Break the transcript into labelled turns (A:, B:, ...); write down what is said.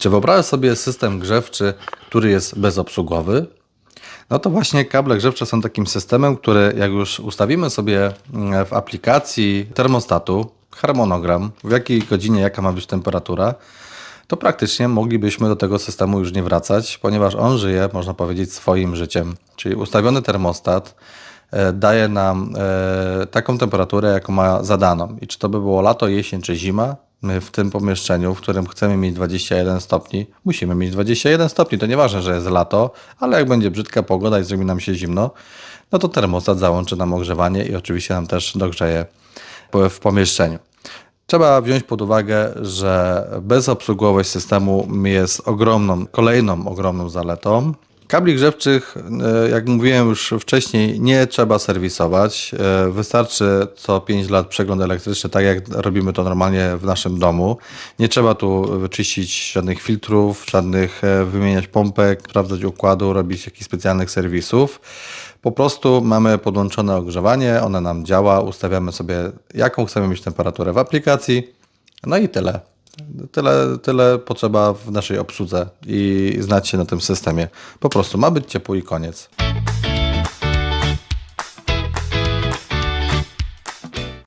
A: Czy wyobrażasz sobie system grzewczy, który jest bezobsługowy? No to właśnie kable grzewcze są takim systemem, który jak już ustawimy sobie mm, w aplikacji termostatu harmonogram, w jakiej godzinie jaka ma być temperatura, to praktycznie moglibyśmy do tego systemu już nie wracać, ponieważ on żyje, można powiedzieć, swoim życiem. Czyli ustawiony termostat e, daje nam e, taką temperaturę, jaką ma zadaną. I czy to by było lato, jesień czy zima, my w tym pomieszczeniu, w którym chcemy mieć 21 stopni, musimy mieć 21 stopni. To nieważne, że jest lato, ale jak będzie brzydka pogoda i zrobi nam się zimno, no to termostat załączy nam ogrzewanie i oczywiście nam też dogrzeje w pomieszczeniu. Trzeba wziąć pod uwagę, że bezobsługowość systemu jest ogromną, kolejną ogromną zaletą. Kabli grzewczych, e, jak mówiłem już wcześniej, nie trzeba serwisować. E, Wystarczy co 5 lat przegląd elektryczny, tak jak robimy to normalnie w naszym domu. Nie trzeba tu wyczyścić żadnych filtrów, żadnych e, wymieniać pompek, sprawdzać układu, robić jakichś specjalnych serwisów. Po prostu mamy podłączone ogrzewanie, one nam działa, ustawiamy sobie jaką chcemy mieć temperaturę w aplikacji. No i tyle. Tyle, tyle potrzeba w naszej obsłudze i znać się na tym systemie. Po prostu ma być ciepło i koniec.